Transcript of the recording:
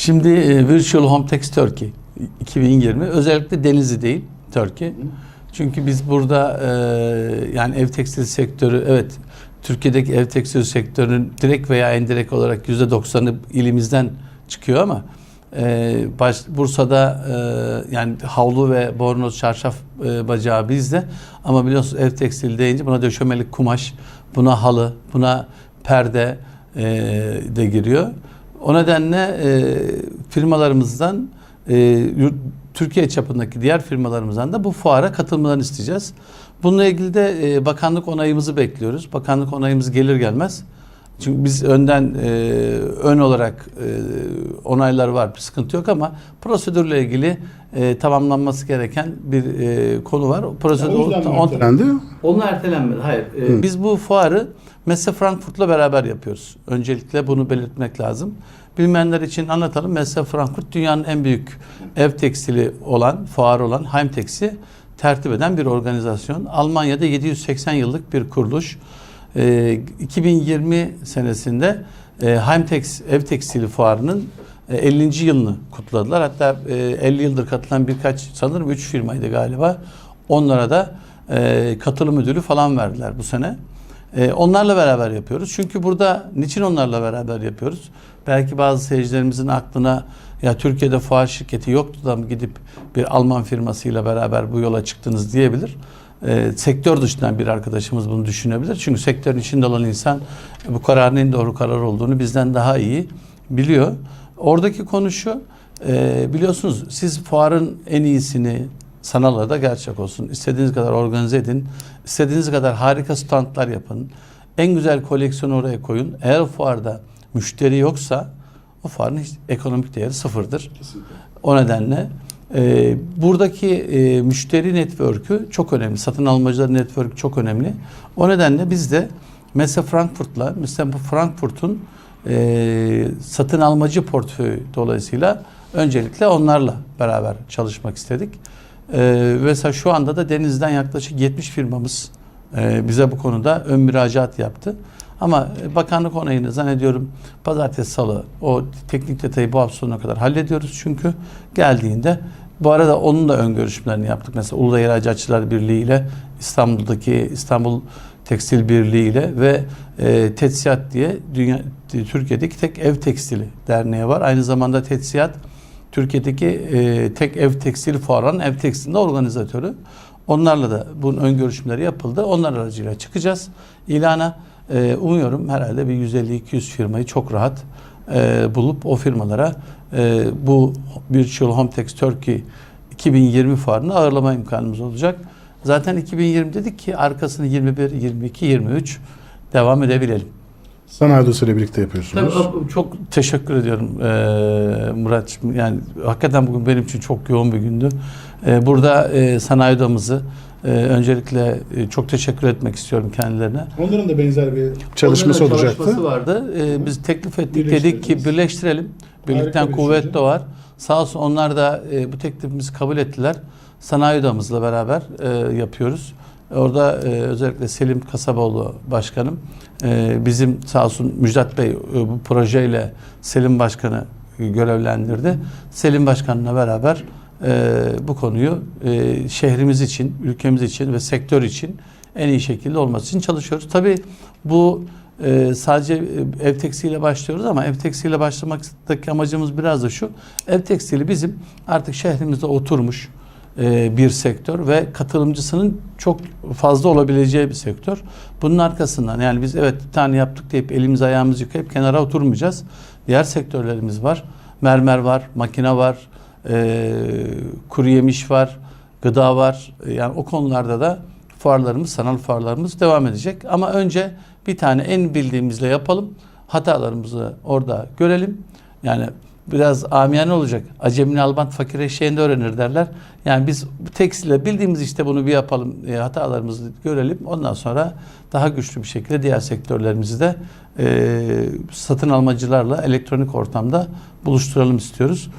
Şimdi e, Virtual Home Tax Turkey 2020 özellikle Denizli değil Turkey. Çünkü biz burada e, yani ev tekstil sektörü evet Türkiye'deki ev tekstil sektörünün direkt veya indirekt olarak %90'ı ilimizden çıkıyor ama e, baş, Bursa'da e, yani havlu ve bornoz çarşaf e, bacağı bizde ama biliyorsunuz ev tekstil deyince buna döşemelik kumaş, buna halı, buna perde e, de giriyor. O nedenle e, firmalarımızdan e, Türkiye çapındaki diğer firmalarımızdan da bu fuara katılmalarını isteyeceğiz. Bununla ilgili de e, bakanlık onayımızı bekliyoruz. Bakanlık onayımız gelir gelmez. Çünkü biz önden e, ön olarak e, onaylar var, bir sıkıntı yok ama prosedürle ilgili e, tamamlanması gereken bir e, konu var. O Prosedür, O yüzden mi on- ertelendi? onun ertelenmedi. Hayır. Ee, Biz bu fuarı Messe Frankfurt'la beraber yapıyoruz. Öncelikle bunu belirtmek lazım. Bilmeyenler için anlatalım. Messe Frankfurt dünyanın en büyük ev tekstili olan, fuar olan Heimtex'i tertip eden bir organizasyon. Almanya'da 780 yıllık bir kuruluş. Ee, 2020 senesinde e, Heimtex ev tekstili fuarının e, 50. yılını kutladılar. Hatta e, 50 yıldır katılan birkaç sanırım 3 firmaydı galiba. Onlara da e, katılım ödülü falan verdiler bu sene. E, onlarla beraber yapıyoruz. Çünkü burada niçin onlarla beraber yapıyoruz? Belki bazı seyircilerimizin aklına ya Türkiye'de fuar şirketi yoktu da mı gidip bir Alman firmasıyla beraber bu yola çıktınız diyebilir. E, sektör dışından bir arkadaşımız bunu düşünebilir. Çünkü sektörün içinde olan insan bu kararın en doğru karar olduğunu bizden daha iyi biliyor. Oradaki konu şu, e, biliyorsunuz siz fuarın en iyisini sanal da gerçek olsun. İstediğiniz kadar organize edin. İstediğiniz kadar harika standlar yapın. En güzel koleksiyonu oraya koyun. Eğer fuarda müşteri yoksa o fuarın hiç ekonomik değeri sıfırdır. Kesinlikle. O nedenle e, buradaki e, müşteri network'ü çok önemli. Satın almacılar network çok önemli. O nedenle biz de mesela Frankfurt'la, mesela Frankfurt'un e, satın almacı portföyü dolayısıyla öncelikle onlarla beraber çalışmak istedik. E, mesela şu anda da Deniz'den yaklaşık 70 firmamız e, bize bu konuda ön müracaat yaptı. Ama e, bakanlık onayını zannediyorum pazartesi salı o teknik detayı bu hafta sonuna kadar hallediyoruz çünkü geldiğinde bu arada onun da ön görüşmelerini yaptık. Mesela Uludağ İhracatçılar Birliği ile İstanbul'daki İstanbul Tekstil Birliği ile ve e, Tetsiyat diye dünya Türkiye'deki tek ev tekstili derneği var. Aynı zamanda Tetsiyat Türkiye'deki e, tek ev tekstil fuarının ev tekstilinde organizatörü. Onlarla da bunun ön görüşmeleri yapıldı. Onlar aracıyla çıkacağız. İlana e, umuyorum herhalde bir 150-200 firmayı çok rahat e, bulup o firmalara e, bu Virtual Home Text Turkey 2020 fuarını ağırlama imkanımız olacak. Zaten 2020 dedik ki arkasını 21, 22, 23 devam edebilelim. Sanayi Odası ile birlikte yapıyorsunuz. Tabii çok teşekkür ediyorum eee Muratçım. Yani hakikaten bugün benim için çok yoğun bir gündü. Eee, burada eee, sanayi odamızı eee, öncelikle eee, çok teşekkür etmek istiyorum kendilerine. Onların da benzer bir çalışması Onların da olacaktı. Çalışması vardı. Eee, biz teklif ettik dedik Birleştirdiniz. ki birleştirelim. Birlikten Harika bir kuvvet düşünce. de var. Sağ olsun onlar da eee, bu teklifimizi kabul ettiler. Sanayi odamızla beraber eee, yapıyoruz. Orada eee, özellikle Selim Kasaboğlu başkanım eee, bizim sağ olsun Müjdat Bey eee, bu projeyle Selim Başkanı görevlendirdi. Selim Başkan'la beraber eee, bu konuyu eee, şehrimiz için, ülkemiz için ve sektör için en iyi şekilde olması için çalışıyoruz. Tabii bu e, sadece e, ev tekstiliyle başlıyoruz ama ev tekstiliyle başlamaktaki amacımız biraz da şu. Ev tekstili bizim artık şehrimizde oturmuş e, bir sektör ve katılımcısının çok fazla olabileceği bir sektör. Bunun arkasından yani biz evet bir tane yaptık deyip elimiz ayağımızı yıkayıp kenara oturmayacağız. Diğer sektörlerimiz var. Mermer var, makine var, e, kuru yemiş var, gıda var. E, Yani o konularda da fuarlarımız, sanal fuarlarımız devam edecek. Ama önce bir tane en bildiğimizle yapalım. Hatalarımızı orada görelim. Yani biraz amiyane olacak. Acemin albant fakir eşeğinde öğrenir derler. Yani biz bu tekstille bildiğimiz işte bunu bir yapalım. e, hatalarımızı görelim. Ondan sonra daha güçlü bir şekilde diğer sektörlerimizi de e, satın almacılarla elektronik ortamda buluşturalım istiyoruz.